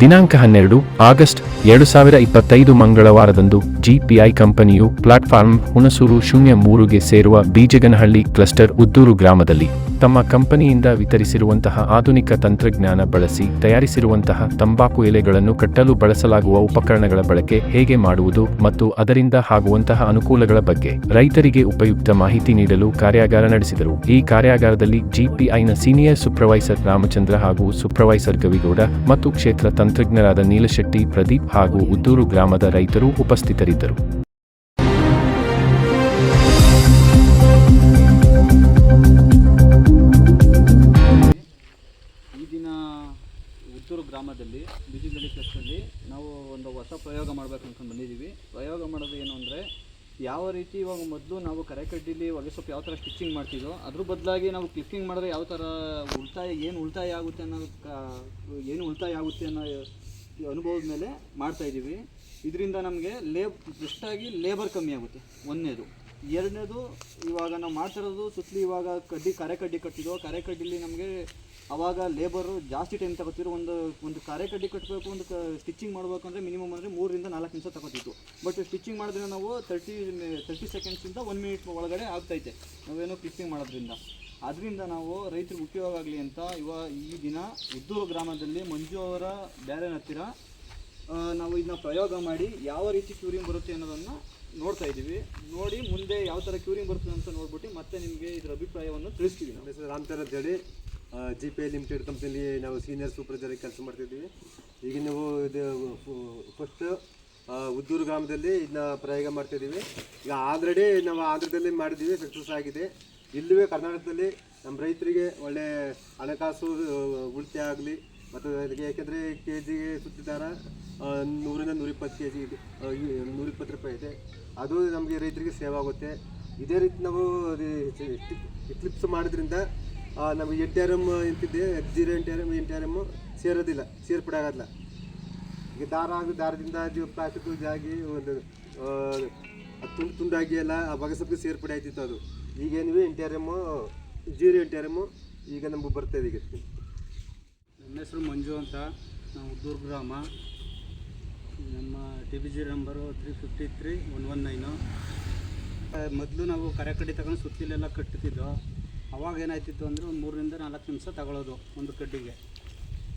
ದಿನಾಂಕ ಹನ್ನೆರಡು ಆಗಸ್ಟ್ ಎರಡು ಸಾವಿರ ಇಪ್ಪತ್ತೈದು ಮಂಗಳವಾರದಂದು ಜಿಪಿಐ ಕಂಪನಿಯು ಪ್ಲಾಟ್ಫಾರ್ಮ್ ಹುಣಸೂರು ಶೂನ್ಯ ಮೂರುಗೆ ಸೇರುವ ಬೀಜಗನಹಳ್ಳಿ ಕ್ಲಸ್ಟರ್ ಉದ್ದೂರು ಗ್ರಾಮದಲ್ಲಿ ತಮ್ಮ ಕಂಪನಿಯಿಂದ ವಿತರಿಸಿರುವಂತಹ ಆಧುನಿಕ ತಂತ್ರಜ್ಞಾನ ಬಳಸಿ ತಯಾರಿಸಿರುವಂತಹ ತಂಬಾಕು ಎಲೆಗಳನ್ನು ಕಟ್ಟಲು ಬಳಸಲಾಗುವ ಉಪಕರಣಗಳ ಬಳಕೆ ಹೇಗೆ ಮಾಡುವುದು ಮತ್ತು ಅದರಿಂದ ಆಗುವಂತಹ ಅನುಕೂಲಗಳ ಬಗ್ಗೆ ರೈತರಿಗೆ ಉಪಯುಕ್ತ ಮಾಹಿತಿ ನೀಡಲು ಕಾರ್ಯಾಗಾರ ನಡೆಸಿದರು. ಈ ಕಾರ್ಯಾಗಾರದಲ್ಲಿ ಜಿಪಿಐನ ಸೀನಿಯರ್ ಸೂಪರ್ವೈಸರ್ ರಾಮಚಂದ್ರ ಹಾಗೂ ಸೂಪರ್ವೈಸರ್ ಗವಿಗೌಡ ಮತ್ತು ಕ್ಷೇತ್ರ ತಂತ್ರಜ್ಞರಾದ ನೀಲಶೆಟ್ಟಿ ಪ್ರದೀಪ್ ಹಾಗೂ ಉದ್ದೂರು ಗ್ರಾಮದ ರೈತರು ಉಪಸ್ಥಿತರಿದ್ದರು. ಈ ದಿನ ಉತ್ತೂರು ಗ್ರಾಮದಲ್ಲಿ ಬಿಜಿಗಳಿ ಕ್ಲಸ್ಟಲ್ಲಿ ನಾವು ಒಂದು ಹೊಸ ಪ್ರಯೋಗ ಮಾಡಬೇಕು ಬಂದಿದ್ದೀವಿ. ಪ್ರಯೋಗ ಮಾಡೋದು ಏನು ಅಂದರೆ, ಯಾವ ರೀತಿ ಇವಾಗ ಮೊದಲು ನಾವು ಕರೆಕಡ್ಡಿಲಿ ಹೊಗೆ ಸೊಪ್ಪು ಯಾವ ಥರ ಸ್ಟಿಚಿಂಗ್ ಮಾಡ್ತಿದ್ದೋ ಅದ್ರ ಬದಲಾಗಿ ನಾವು ಕ್ಲಿಪ್ಪಿಂಗ್ ಮಾಡಿದ್ರೆ ಯಾವ ಥರ ಉಳಿತಾಯ, ಏನು ಉಳಿತಾಯ ಆಗುತ್ತೆ ಅನ್ನೋ ಏನು ಉಳಿತಾಯ ಆಗುತ್ತೆ ಅನ್ನೋ ಅನುಭವದ ಮೇಲೆ ಮಾಡ್ತಾಯಿದ್ದೀವಿ ಇದರಿಂದ ನಮಗೆ ಲೇಬ್, ಎಷ್ಟಾಗಿ ಲೇಬರ್ ಕಮ್ಮಿ ಆಗುತ್ತೆ. ಒಂದನೇದು. ಎರಡನೇದು, ಇವಾಗ ನಾವು ಮಾಡ್ತಿರೋದು ಸುತ್ತಲೂ ಇವಾಗ ಕಡ್ಡಿ, ಕರೆ ಕಡ್ಡಿ ಕಟ್ಟಿದೋ ಕರೆ ಕಡ್ಡಿಲಿ ನಮಗೆ ಅವಾಗ ಲೇಬರು ಜಾಸ್ತಿ ಟೈಮ್ ತಗೋತಿದ್ರು. ಒಂದು ಒಂದು ಕರೆ ಕಡ್ಡಿ ಕಟ್ಟಬೇಕು ಒಂದು ಸ್ಟಿಚಿಂಗ್ ಮಾಡಬೇಕು ಅಂದರೆ ಮಿನಿಮಮ್ ಅಂದರೆ ಮೂರರಿಂದ ನಾಲ್ಕು ನಿಮಿಷ ತಗೋತಿತ್ತು. ಬಟ್ ಸ್ಟಿಚಿಂಗ್ ಮಾಡಿದ್ರೆ ನಾವು ತರ್ಟಿ ತರ್ಟಿ ಸೆಕೆಂಡ್ಸಿಂದ ಒನ್ ಮಿನಿಟ್ ಒಳಗಡೆ ಆಗ್ತೈತೆ ನಾವೇನು ಕ್ಲಿಪ್ಪಿಂಗ್ ಮಾಡೋದ್ರಿಂದ. ಅದರಿಂದ ನಾವು ರೈತರಿಗೆ ಉಪಯೋಗ ಆಗಲಿ ಅಂತ ಇವಾಗ ಈ ದಿನ ಉದ್ದೂರು ಗ್ರಾಮದಲ್ಲಿ ಮಂಜು ಅವರ ಬ್ಯಾರನ್ ಹತ್ತಿರ ನಾವು ಇದನ್ನ ಪ್ರಯೋಗ ಮಾಡಿ ಯಾವ ರೀತಿ ಕ್ಯೂರಿಂಗ್ ಬರುತ್ತೆ ಅನ್ನೋದನ್ನು ನೋಡ್ತಾ ಇದ್ದೀವಿ. ನೋಡಿ ಮುಂದೆ ಯಾವ ಥರ ಕ್ಯೂರಿಂಗ್ ಬರುತ್ತೆ ಅಂತ ನೋಡ್ಬಿಟ್ಟು ಮತ್ತೆ ನಿಮಗೆ ಇದರ ಅಭಿಪ್ರಾಯವನ್ನು ತಿಳಿಸ್ತೀವಿ ನಮ್ಮ ಹೆಸರು ರಾಮ್ ಅಂತ ಹೇಳಿ ಜಿ ಪಿ ಐ ಲಿಮಿಟೆಡ್ ಕಂಪ್ನಿಲಿ ನಾವು ಸೀನಿಯರ್ ಸೂಪರ್ವೈಸರ್ ಕೆಲಸ ಮಾಡ್ತಿದ್ದೀವಿ. ಈಗ ನೀವು ಇದು ಫಸ್ಟ್ ಉದ್ದೂರು ಗ್ರಾಮದಲ್ಲಿ ಇದನ್ನ ಪ್ರಯೋಗ ಮಾಡ್ತಿದ್ದೀವಿ. ಈಗ ಆಲ್ರೆಡಿ ನಾವು ಆಂಧ್ರದಲ್ಲಿ ಮಾಡಿದ್ದೀವಿ ಸಕ್ಸಸ್ ಆಗಿದೆ. ಇಲ್ಲಿವೇ ಕರ್ನಾಟಕದಲ್ಲಿ ನಮ್ಮ ರೈತರಿಗೆ ಒಳ್ಳೆ ಹಣಕಾಸು ಉಳಿತಾಯ ಆಗಲಿ ಮತ್ತು ಅದಕ್ಕೆ ಯಾಕೆಂದರೆ ಕೆ ಜಿಗೆ ಸುತ್ತಿದಾರ ನೂರಿಂದ ನೂರಿಪ್ಪತ್ತು ಕೆ ಜಿ ನೂರಿಪ್ಪತ್ತು ರೂಪಾಯಿ ಇದೆ. ಅದು ನಮಗೆ ರೈತರಿಗೆ ಸೇವ್ ಆಗುತ್ತೆ. ಇದೇ ರೀತಿ ನಾವು ಕ್ಲಿಪ್ಸ್ ಮಾಡೋದ್ರಿಂದ ನಮಗೆ N T R M ಎಂತಿದೆ zero N T R M N T R M ಸೇರೋದಿಲ್ಲ ಸೇರ್ಪಡೆ ಆಗೋದಿಲ್ಲ ಈಗ ದಾರ ಆಗಿ ದಾರದಿಂದ ಪ್ಲಾಸ್ಟಿಕ್ ಜಾಗಿ ಒಂದು ತುಂಡು ತುಂಡಾಗಿ ಎಲ್ಲ ಆ ಬಗಸಪ್ಪಿಗೆ ಸೇರ್ಪಡೆ ಆಯ್ತಿತ್ತು ಅದು. ಈಗೇನಿವೆ T R M zero N T R M ಈಗ ನಮಗೆ ಬರ್ತದೆ ಈಗ. ನನ್ನ ಹೆಸರು ಮಂಜು ಅಂತ. ನಾವು ಉದ್ದೂರು ಗ್ರಾಮ. ನಮ್ಮ T B G number three fifty three one one nine ಮೊದಲು ನಾವು ಕರೆ ಕಡ್ಡಿ ತಗೊಂಡು ಸುತ್ತಿಲೆಲ್ಲ ಕಟ್ತಿದ್ದೋ ಅವಾಗ ಏನಾಯ್ತಿತ್ತು ಅಂದರೆ ಒಂದು ಮೂರರಿಂದ ನಾಲ್ಕು ನಿಮಿಷ ತಗೊಳ್ಳೋದು ಒಂದು ಕಡ್ಡಿಗೆ.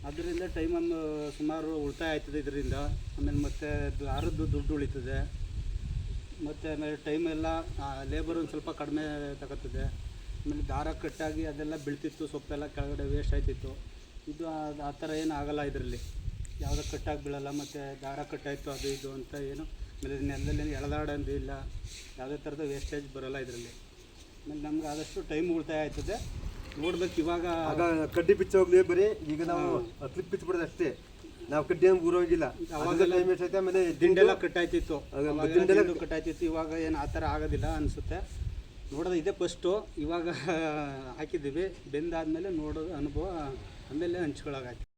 ಅದರಿಂದ ಟೈಮನ್ನು ಸುಮಾರು ಉಳಿತಾಯ ಆಯ್ತದೆ ಇದರಿಂದ. ಆಮೇಲೆ ಮತ್ತೆ ಯಾರದ್ದು ದುಡ್ಡು ಉಳಿತದೆ. ಮತ್ತು ಆಮೇಲೆ ಟೈಮೆಲ್ಲ ಲೇಬರ್ ಒಂದು ಸ್ವಲ್ಪ ಕಡಿಮೆ ತಗೋತದೆ. ಆಮೇಲೆ ದಾರ ಕಟ್ಟಾಗಿ ಅದೆಲ್ಲ ಬೀಳ್ತಿತ್ತು, ಸೊಪ್ಪೆಲ್ಲ ಕೆಳಗಡೆ ವೇಸ್ಟ್ ಆಯ್ತಿತ್ತು. ಇದು ಆ- ಆ ಥರ ಏನು ಆಗಲ್ಲ ಇದರಲ್ಲಿ. ಯಾವುದೋ ಕಟ್ಟಾಗಿ ಬೀಳಲ್ಲ ಮತ್ತು ದಾರ ಕಟ್ಟಾಯಿತು ಅದು ಇದು ಅಂತ ಏನು. ಆಮೇಲೆ ನೆಲದಲ್ಲಿ ಎಳೆದಾಡೋದು ಇಲ್ಲ. ಯಾವುದೇ ಥರದ ವೇಸ್ಟೇಜ್ ಬರೋಲ್ಲ ಇದರಲ್ಲಿ. ಆಮೇಲೆ ನಮ್ಗೆ ಆದಷ್ಟು ಟೈಮ್ ಉಳಿತಾಯ ಆಯ್ತದೆ. ನೋಡ್ಬೇಕು ಇವಾಗ ಆಗ ಕಡ್ಡಿ ಬಿಚ್ಚೋಗ್ಲಿ ಬರೀ. ಈಗ ನಾವು ಕ್ಲಿಪ್ ಬಿಚ್ಚ ಬಿಡೋದು ಅಷ್ಟೇ. ನಾವು ಕಡ್ಡಿ ಹಂಗೆ ಊರೋಗಿಲ್ಲ. ಅವಾಗ ಟೈಮ್ ಎಷ್ಟೈತೆ ಆಮೇಲೆ ದಿಂಡೆಲ್ಲ ಕಟ್ಟಾಯ್ತಿತ್ತು. ದಿಂಡೆಲ್ಲ ದಿಂಡು ಕಟ್ಟಾಯ್ತಿತ್ತು. ಇವಾಗ ಏನು ಆ ಥರ ಆಗೋದಿಲ್ಲ ಅನಿಸುತ್ತೆ. ನೋಡೋದು ಇದೇ ಫಸ್ಟು ಇವಾಗ ಹಾಕಿದ್ದೀವಿ. ಬೆಂದಾದಮೇಲೆ ನೋಡೋದು ಅನುಭವ ಆಮೇಲೆ ಹಂಚ್ಕೊಳಗಾಯ್ತು